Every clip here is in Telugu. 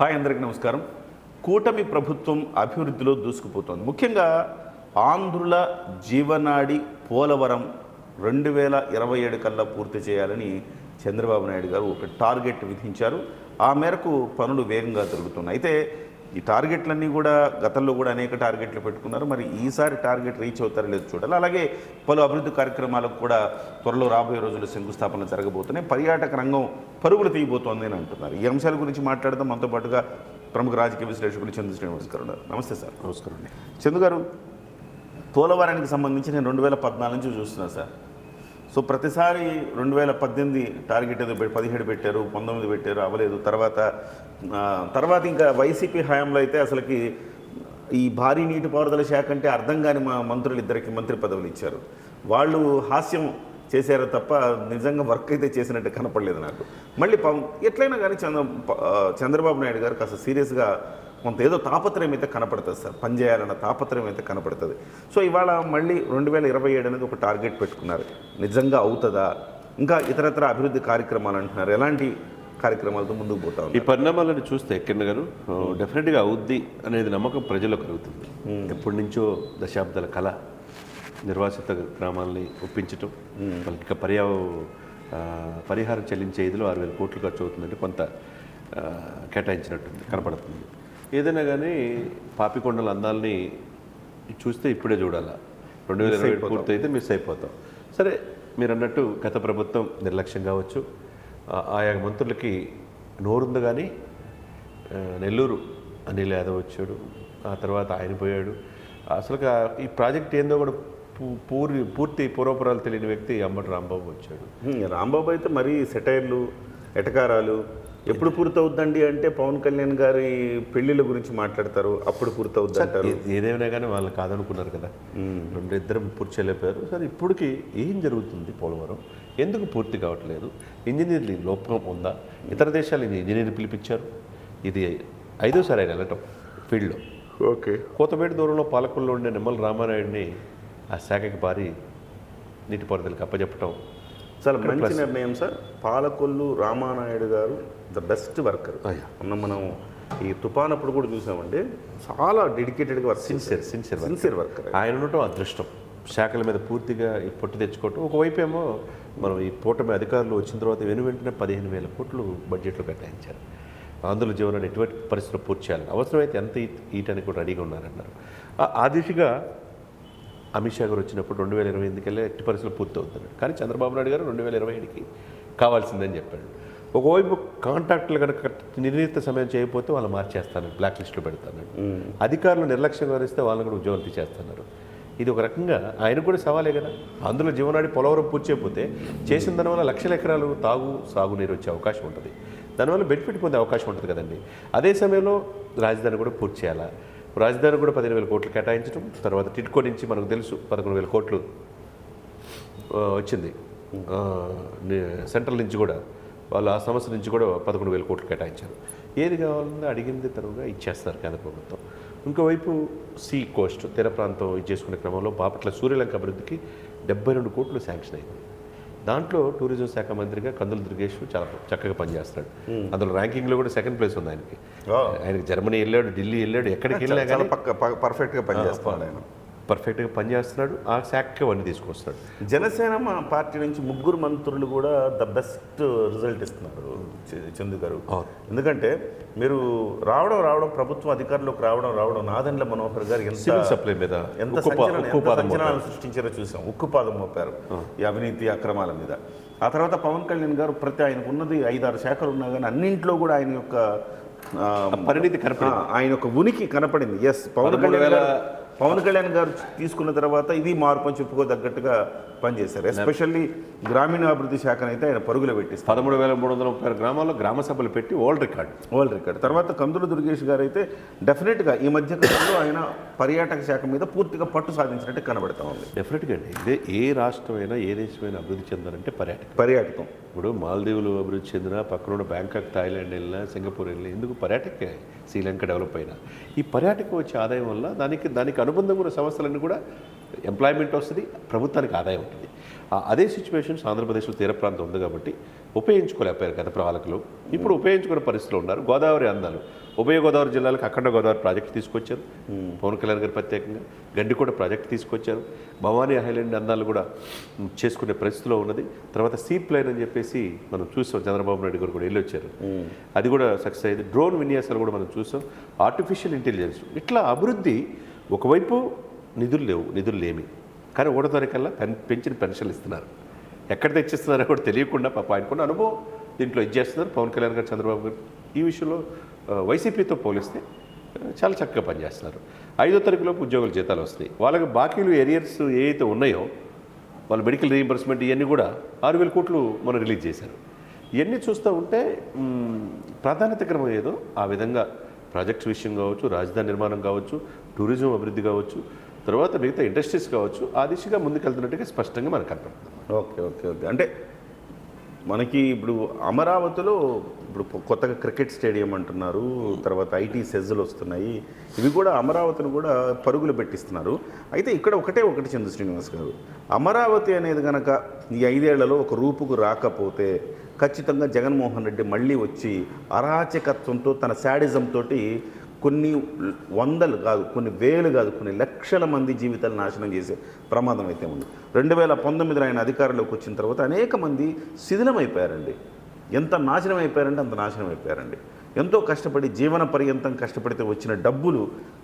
హాయ్ అందరికీ నమస్కారం. కూటమి ప్రభుత్వం అభివృద్ధిలో దూసుకుపోతోంది. ముఖ్యంగా ఆంధ్రుల జీవనాడి పోలవరం రెండు వేల ఇరవై ఏడు కల్లా పూర్తి చేయాలని చంద్రబాబు నాయుడు గారు ఒక టార్గెట్ విధించారు. ఆ మేరకు పనులు వేగంగా జరుగుతున్నాయి. అయితే ఈ టార్గెట్లన్నీ కూడా గతంలో కూడా అనేక టార్గెట్లు పెట్టుకున్నారు. మరి ఈసారి టార్గెట్ రీచ్ అవుతారో లేదో చూడాలి. అలాగే పలు అభివృద్ధి కార్యక్రమాలకు కూడా త్వరలో రాబోయే రోజుల్లో శంకుస్థాపన జరగబోతున్నాయి. పర్యాటక రంగం పరుగులు తీయబోతోంది అని అంటున్నారు. ఈ అంశాల గురించి మాట్లాడదాం. మనతో పాటుగా ప్రముఖ రాజకీయ విశ్లేషకులు చంద్ర శ్రీనివాస్ గారు ఉన్నారు. నమస్తే సార్. నమస్కారం అండి. చందు గారు పోలవరానికి సంబంధించి నేను రెండు వేల పద్నాలుగు నుంచి చూస్తున్నాను సార్. సో ప్రతిసారి రెండు వేల పద్దెనిమిది టార్గెట్ ఏదో పదిహేడు పెట్టారు పంతొమ్మిది పెట్టారు అవ్వలేదు. తర్వాత తర్వాత ఇంకా వైసీపీ హయాంలో అయితే అసలుకి ఈ భారీ నీటిపారుదల శాఖ అంటే అర్థం కాని మా మంత్రులు ఇద్దరికి మంత్రి పదవులు ఇచ్చారు. వాళ్ళు హాస్యం చేశారు తప్ప నిజంగా వర్క్ అయితే చేసినట్టు కనపడలేదు నాకు. మళ్ళీ పవన్ ఎట్లయినా కానీ చంద్ర చంద్రబాబు నాయుడు గారు కాస్త సీరియస్గా కొంత ఏదో తాపత్రయం అయితే కనపడుతుంది సార్. పనిచేయాలన్న తాపత్రయం అయితే కనపడుతుంది. సో ఇవాళ మళ్ళీ రెండు వేల ఇరవై ఏడు అనేది ఒక టార్గెట్ పెట్టుకున్నారు. నిజంగా అవుతుందా? ఇంకా ఇతరత్ర అభివృద్ధి కార్యక్రమాలు అంటున్నారు. ఎలాంటి కార్యక్రమాలతో ముందుకు పోతా ఈ పరిణామాలను చూస్తే కిరణ్ గారు డెఫినెట్గా అవుద్ది అనేది నమ్మకం ప్రజల్లో కలుగుతుంది. ఎప్పటి నుంచో దశాబ్దాల కళ నిర్వాసిత గ్రామాలని ఒప్పించటం వాళ్ళకి ఇక పర్యావ పరిహారం చెల్లించే ఇదిలో ఆరు వేల కోట్లు ఖర్చు అవుతుందంటే కొంత ఆ, కేటాయించినట్టుంది కనపడుతుంది. ఏదైనా కానీ పాపికొండల అందాలని చూస్తే ఇప్పుడే చూడాలా. రెండు వేల ఇరవై పూర్తి అయితే మిస్ అయిపోతాం. సరే మీరు అన్నట్టు గత ప్రభుత్వం నిర్లక్ష్యం కావచ్చు. ఆ- ఆయా మంత్రులకి నోరుంది కానీ నెల్లూరు అనిల్ యాదవ్ వచ్చాడు. ఆ తర్వాత ఆయన పోయాడు. అసలు ఈ ప్రాజెక్ట్ ఏందో కూడా పూర్తి పూర్తి పూర్వపురాలు తెలియని వ్యక్తి అంబటి రాంబాబు వచ్చాడు. రాంబాబు అయితే మరీ సెటైర్లు ఎటకారాలు ఎప్పుడు పూర్తవుద్దండి అంటే పవన్ కళ్యాణ్ గారి పెళ్ళిళ్ళ గురించి మాట్లాడతారు అప్పుడు పూర్తవుద్ది అంటారు ఏదేమైనా కానీ వాళ్ళు కాదనుకున్నారు కదా. రెండు ఇద్దరు పూర్తి చేయలేపారు సరే ఇప్పటికి ఏం జరుగుతుంది పోలవరం? ఎందుకు పూర్తి కావట్లేదు? ఇంజనీర్లు లోపం ఉందా? ఇతర దేశాలు ఇంజనీర్ పిలిపించారు. ఇది ఐదోసారి ఆయన వెళ్ళటం ఫీల్డ్లో. ఓకే. కోతపేట దూరంలో పాలకుల్లో ఉండే నిమ్మల రామానాయుడిని ఆ శాఖకి భారీ నీటిపారుదలకి అప్పచెప్పటం చాలా మంచి నిర్ణయం సార్. పాలకొల్లు రామానాయుడు గారు ద బెస్ట్ వర్కర్. మొన్న మనం ఈ తుఫాన్ అప్పుడు కూడా చూసామంటే చాలా డెడికేటెడ్గా work sincere sincere sincere worker. ఆయన ఉండటం అదృష్టం. శాఖల మీద పూర్తిగా ఈ పొట్టు తెచ్చుకోవటం. ఒకవైపు ఏమో మనం ఈ కూటమి అధికారులు వచ్చిన తర్వాత వెను వెంటనే పదిహేను వేల కోట్లు బడ్జెట్లో కేటాయించారు. ఆంధ్రుల జీవనాన్ని ఎటువంటి పరిస్థితుల్లో పూర్తి చేయాలని. అవసరమైతే ఎంత ఈటానికి కూడా రెడీగా ఉన్నారన్నారు. ఆ దిశగా అమిత్ షా గారు వచ్చినప్పుడు రెండు వేల ఇరవై ఎనిమిదికెళ్ళే ఎట్టి పరిస్థితులు పూర్తి అవుతున్నాడు కానీ చంద్రబాబు నాయుడు గారు రెండు వేల ఇరవై ఏడుకి కావాల్సిందని చెప్పాడు. ఒకవైపు కాంట్రాక్టులు కనుక నిర్ణీత సమయం చేయకపోతే వాళ్ళు మార్చేస్తాను బ్లాక్ లిస్ట్లో పెడతాను అధికారులు నిర్లక్ష్యం వహిస్తే వాళ్ళని కూడా ఉద్యోగం తీసేస్తున్నారు. ఇది ఒక రకంగా ఆయన కూడా సవాలే కదా. అందులో జీవనాడి పోలవరం పూర్తి చేయకపోతే చేసిన దానివల్ల లక్షల ఎకరాలు తాగు సాగునీరు వచ్చే అవకాశం ఉంటుంది. దానివల్ల బెనిఫిట్ పొందే అవకాశం ఉంటుంది కదండి. అదే సమయంలో రాజధాని కూడా పూర్తి చేయాలా? రాజధాని కూడా పదిహేను వేల కోట్లు కేటాయించడం తర్వాత టిట్కో నుంచి మనకు తెలుసు పదకొండు వేల కోట్లు వచ్చింది. సెంట్రల్ నుంచి కూడా వాళ్ళు ఆ సంస్థ నుంచి కూడా పదకొండు వేల కోట్లు కేటాయించారు. ఏది కావాలన్నా అడిగింది తరువుగా ఇచ్చేస్తారు కేంద్ర ప్రభుత్వం. ఇంకోవైపు సీ కోస్ట్ తీర ప్రాంతం ఇచ్చేసుకునే క్రమంలో బాపట్ల సూర్యలంక అభివృద్ధికి డెబ్బై రెండు కోట్లు శాంక్షన్ అయింది. దాంట్లో టూరిజం శాఖ మంత్రిగా కందుల దుర్గేష్ చాలా చక్కగా పనిచేస్తాడు. అందులో ర్యాంకింగ్లో కూడా సెకండ్ ప్లేస్ ఉంది ఆయనకి. ఆయనకి జర్మనీ వెళ్ళాడు ఢిల్లీ వెళ్ళాడు ఎక్కడికి వెళ్ళినా కానీ పర్ఫెక్ట్గా పనిచేస్తున్నాడు ఆయన. పర్ఫెక్ట్గా పనిచేస్తున్నాడు ఆ శాఖకి అవన్నీ తీసుకొస్తాడు జనసేన మా పార్టీ నుంచి ముగ్గురు మంత్రులు కూడా ద బెస్ట్ రిజల్ట్ ఇస్తున్నారు చందు గారు. ఎందుకంటే మీరు రావడం రావడం ప్రభుత్వం అధికారంలోకి రావడం రావడం నాదెండ్ల మనోహర్ గారు ఎంత సివిల్ సప్లై మీద ఎంత సంచలనాలు సృష్టించారో చూసాం. ఉక్కు పాదం మోపారు ఈ అవినీతి అక్రమాల మీద. ఆ తర్వాత పవన్ కళ్యాణ్ గారు ప్రతి ఆయనకు ఉన్నది ఐదారు శాఖలు ఉన్నా కానీ అన్నింట్లో కూడా ఆయన యొక్క పరిణితి కనపడింది. ఆయన యొక్క ఉనికి కనపడింది. ఎస్ పవన్ కళ్యాణ్ గారు పవన్ కళ్యాణ్ గారు తీసుకున్న తర్వాత ఇది మార్పు అని చెప్పుకోదగ్గట్టుగా పనిచేశారు. ఎస్పెషల్లీ గ్రామీణాభివృద్ధి శాఖను అయితే ఆయన పరుగులు పెట్టిస్తారు పదమూడు వేల మూడు వందల ముప్పై గ్రామాల్లో గ్రామ సభలు పెట్టి వరల్డ్ రికార్డ్. World record. తర్వాత కందుల దుర్గేష్ గారు అయితే డెఫినెట్గా ఈ మధ్య కాలంలో ఆయన పర్యాటక శాఖ మీద పూర్తిగా పట్టు సాధించినట్టు కనబడతా ఉంది. డెఫినెట్గా అండి. ఇదే ఏ రాష్ట్రమైనా ఏ దేశమైనా అభివృద్ధి చెందాలంటే పర్యాటకం. పర్యాటకం. ఇప్పుడు మాల్దీవులు అభివృద్ధి చెందిన పక్కన బ్యాంకాక్ థాయిలాండ్ వెళ్ళినా సింగపూర్ వెళ్ళినా ఎందుకు పర్యాటకే శ్రీలంక డెవలప్ అయినా? ఈ పర్యాటకం వచ్చే ఆదాయం వల్ల దానికి దానికి అనుబంధం ఉన్న సంస్థలన్నీ కూడా ఎంప్లాయ్మెంట్ వస్తుంది ప్రభుత్వానికి ఆదాయం ఉంటుంది ఆ- అదే సిచ్యువేషన్స్ ఆంధ్రప్రదేశ్లో తీర ప్రాంతం ఉంది కాబట్టి ఉపయోగించుకోలేకపోయారు గత పాలకులు ఇప్పుడు ఉపయోగించుకునే పరిస్థితిలో ఉన్నారు. గోదావరి అందాలు. ఉభయ గోదావరి జిల్లాలకు అఖండ గోదావరి ప్రాజెక్టు తీసుకొచ్చారు. పవన్ కళ్యాణ్ గారు ప్రత్యేకంగా గండికోట ప్రాజెక్టు తీసుకొచ్చారు. భవానీ హైలాండ్ అందాలు కూడా చేసుకునే పరిస్థితిలో ఉన్నది. తర్వాత సీ ప్లైన్ అని చెప్పేసి మనం చూసాం. చంద్రబాబు నాయుడు గారు కూడా వెళ్ళి వచ్చారు. అది కూడా సక్సెస్ అయ్యింది. డ్రోన్ విన్యాసాలు కూడా మనం చూసాం. ఆర్టిఫిషియల్ ఇంటెలిజెన్స్ ఇట్లా అభివృద్ధి ఒకవైపు నిధులు లేవు నిధులు లేమి. కానీ ఒకటో తారీఖల్లా పెన్ పెంచిన పెన్షన్లు ఇస్తున్నారు. ఎక్కడ తెచ్చిస్తున్నారో కూడా తెలియకుండా పాప ఆయనకున్న అనుభవం దీంట్లో ఇచ్చేస్తున్నారు పవన్ కళ్యాణ్ గారు చంద్రబాబు గారు. ఈ విషయంలో వైసీపీతో పోలిస్తే చాలా చక్కగా పనిచేస్తున్నారు. ఐదో తారీఖులోపు ఉద్యోగుల జీతాలు వస్తాయి. వాళ్ళకి బాకీలు ఏరియర్స్ ఏవైతే ఉన్నాయో వాళ్ళ మెడికల్ రీయింబర్స్మెంట్ ఇవన్నీ కూడా ఆరు వేల కోట్లు మనం రిలీజ్ చేశారు. ఇవన్నీ చూస్తూ ఉంటే ప్రాధాన్యత క్రమం ఏదో ఆ విధంగా ప్రాజెక్ట్స్ విషయం కావచ్చు రాజధాని నిర్మాణం కావచ్చు టూరిజం అభివృద్ధి కావచ్చు తర్వాత మిగతా ఇండస్ట్రీస్ కావచ్చు ఆ దిశగా ముందుకెళ్తున్నట్టుగా స్పష్టంగా మనకు కనపడుతుంది. Okay okay okay. అంటే మనకి ఇప్పుడు అమరావతిలో ఇప్పుడు కొత్తగా క్రికెట్ స్టేడియం అంటున్నారు తర్వాత ఐటీ సెజ్లు వస్తున్నాయి ఇవి కూడా అమరావతిని కూడా పరుగులు పెట్టిస్తున్నారు. అయితే ఇక్కడ ఒకటే ఒకటి చంద్ర శ్రీనివాస్ గారు అమరావతి అనేది కనుక ఈ ఐదేళ్ళలో ఒక రూపుకు రాకపోతే ఖచ్చితంగా జగన్మోహన్ రెడ్డి మళ్ళీ వచ్చి అరాచకత్వంతో తన శాడిజం తోటి కొన్ని వందలు కాదు కొన్ని వేలు కాదు కొన్ని లక్షల మంది జీవితాలు నాశనం చేసే ప్రమాదం అయితే ఉంది. రెండు వేల పంతొమ్మిదిలో ఆయన అధికారంలోకి వచ్చిన తర్వాత అనేక మంది శిథిలమైపోయారండి. ఎంత నాశనం అయిపోయారంటే అంత నాశనం అయిపోయారండి ఎంతో కష్టపడి జీవన పర్యంతం కష్టపడితే వచ్చిన డబ్బులు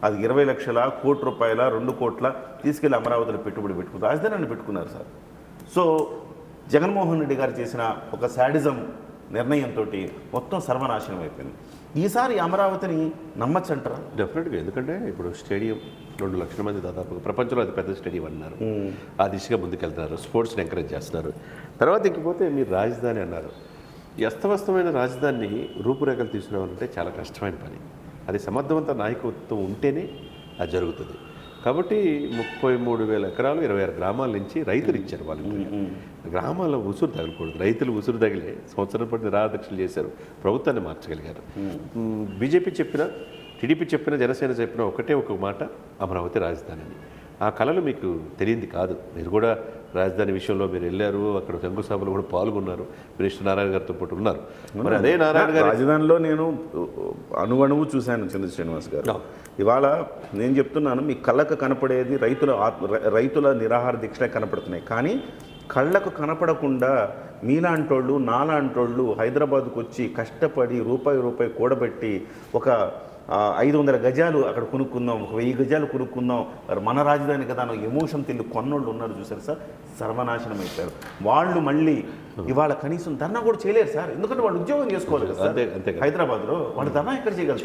అది ఇరవై లక్షల కోటి రూపాయల రెండు కోట్ల తీసుకెళ్ళి అమరావతిలో పెట్టుబడి పెట్టుకున్నారు రాజధానిని పెట్టుకున్నారు సార్. సో జగన్మోహన్ రెడ్డి గారు చేసిన ఒక శాడిజం నిర్ణయంతో మొత్తం సర్వనాశనం అయిపోయింది. ఈసారి అమరావతిని నమ్మచ్చంటారా? డెఫినెట్గా ఎందుకంటే ఇప్పుడు స్టేడియం రెండు లక్షల మంది దాదాపు ప్రపంచంలో అతి పెద్ద స్టేడియం అన్నారు. ఆ దిశగా ముందుకెళ్తున్నారు. స్పోర్ట్స్ని ఎంకరేజ్ చేస్తున్నారు. తర్వాత ఇంకపోతే మీరు రాజధాని అన్నారు. ఈ అస్తవ్యస్తమైన రాజధానిని రూపురేఖలు తీసుకురావాలంటే చాలా కష్టమైన పని. అది సమర్థవంత నాయకత్వం ఉంటేనే అది జరుగుతుంది. కాబట్టి ముప్పై మూడు వేల ఎకరాలు ఇరవై ఆరు గ్రామాల నుంచి రైతులు ఇచ్చారు వాళ్ళకి గ్రామాల్లో ఉసురు తగలకూడదు. రైతులు ఉసురు తగిలే సంవత్సరం పాటు నిరాదక్షలు చేశారు. ప్రభుత్వాన్ని మార్చగలిగారు. బీజేపీ చెప్పిన టీడీపీ చెప్పిన జనసేన చెప్పిన ఒకటే ఒక మాట అమరావతి రాజధాని అని. ఆ కళలు మీకు తెలియంది కాదు. మీరు కూడా రాజధాని విషయంలో మీరు వెళ్ళారు అక్కడ శంకుస్థాపనలో కూడా పాల్గొన్నారు మినిస్టర్ నారాయణ గారితో పాటు ఉన్నారు. మరి అదే నారాయణ గారు రాజధానిలో నేను అణువణువు చూశాను చంద్ర శ్రీనివాస్ గారు. ఇవాళ నేను చెప్తున్నాను మీ కళ్ళకు కనపడేది రైతుల ఆత్మ రై- రైతుల నిరాహార దీక్షలే కనపడుతున్నాయి. కానీ కళ్ళకు కనపడకుండా మీలాంటోళ్ళు నాలాంటోళ్ళు హైదరాబాద్కు వచ్చి కష్టపడి రూపాయి రూపాయి కూడబెట్టి ఒక ఐదు వందల గజాలు అక్కడ కొనుక్కుందాం ఒక వెయ్యి గజాలు కొనుక్కుందాం. మన రాజధాని కదా ఎమోషన్ తిల్లు కొన్నోళ్ళు ఉన్నారు చూసారు సార్? సర్వనాశనం అయిపోయారు. వాళ్ళు మళ్ళీ ఇవాళ కనీసం ధర్నా కూడా చేయలేరు సార్. ఎందుకంటే వాళ్ళు ఉద్యోగం చేసుకోవాలి కదా సార్. అంతే- అంతే కదా. హైదరాబాద్లో వాళ్ళు ధర్నా ఎక్కడ చేయలేదు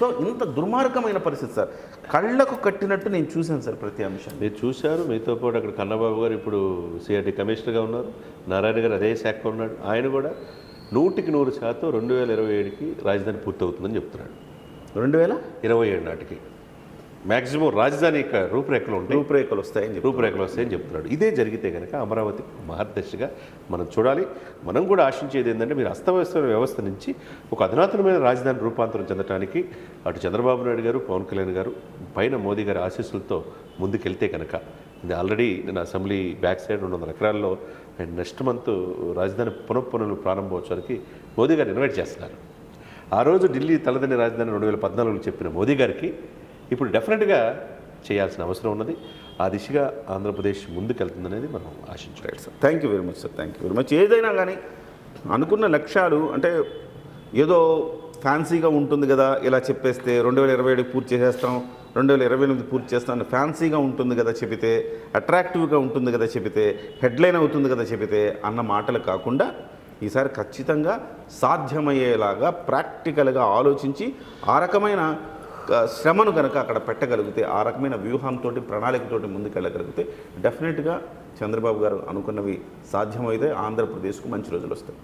సో ఇంత దుర్మార్గమైన పరిస్థితి సార్. కళ్ళకు కట్టినట్టు నేను చూశాను సార్ ప్రతి అంశాన్ని మీరు చూశారు మీతో పాటు అక్కడ కన్నబాబు గారు ఇప్పుడు సిఆర్టీ కమిషనర్గా ఉన్నారు నారాయణ గారు అదే శాఖ ఉన్నాడు ఆయన కూడా నూటికి నూరు శాతం రెండు వేల ఇరవై ఏడుకి రాజధాని పూర్తవుతుందని చెప్తున్నాడు. రెండు వేల? ఇరవై ఏడు నాటికి. మ్యాక్సిమం రాజధాని యొక్క రూపురేఖలు ఉంటాయి. రూపురేఖలు వస్తాయని రూపురేఖలు వస్తాయని చెప్తున్నాడు. ఇదే జరిగితే కనుక అమరావతి మార్గదర్శిగా మనం చూడాలి. మనం కూడా ఆశించేది ఏంటంటే మీరు అస్తవ్యస్తమైన వ్యవస్థ నుంచి ఒక అధునాతనమైన రాజధాని రూపాంతరం చెందడానికి అటు చంద్రబాబు నాయుడు గారు పవన్ కళ్యాణ్ గారు పైన మోదీ గారి ఆశీస్సులతో ముందుకెళ్తే కనుక ఇది ఆల్రెడీ నేను అసెంబ్లీ బ్యాక్ సైడ్ రెండు వందల ఎకరాల్లో అండ్ నెక్స్ట్ మంత్ రాజధాని పునఃపనులు ప్రారంభోత్సవానికి మోదీ గారు ఇన్వైట్ చేస్తున్నారు. ఆ రోజు ఢిల్లీ తలదని రాజధాని రెండు వేల పద్నాలుగులో చెప్పిన మోదీ గారికి ఇప్పుడు డెఫినెట్గా చేయాల్సిన అవసరం ఉన్నది. ఆ దిశగా ఆంధ్రప్రదేశ్ ముందుకెళ్తుందనేది మనం ఆశించాలి sir thank you very much sir thank you very much ఏదైనా కానీ అనుకున్న లక్ష్యాలు అంటే ఏదో ఫ్యాన్సీగా ఉంటుంది కదా ఇలా చెప్పేస్తే రెండు వేల ఇరవై ఏడుకి పూర్తి చేసేస్తాం రెండు వేల ఇరవై ఎనిమిది పూర్తి చేస్తాం ఫ్యాన్సీగా ఉంటుంది కదా చెబితే అట్రాక్టివ్గా ఉంటుంది కదా చెబితే హెడ్లైన్ అవుతుంది కదా చెబితే అన్న మాటలు కాకుండా ఈసారి ఖచ్చితంగా సాధ్యమయ్యేలాగా ప్రాక్టికల్గా ఆలోచించి ఆ రకమైన శ్రమను కనుక అక్కడ పెట్టగలిగితే ఆ రకమైన వ్యూహంతో ప్రణాళికతోటి ముందుకెళ్ళగలిగితే డెఫినెట్గా చంద్రబాబు గారు అనుకున్నవి సాధ్యమైతే ఆంధ్రప్రదేశ్కు మంచి రోజులు వస్తాయి.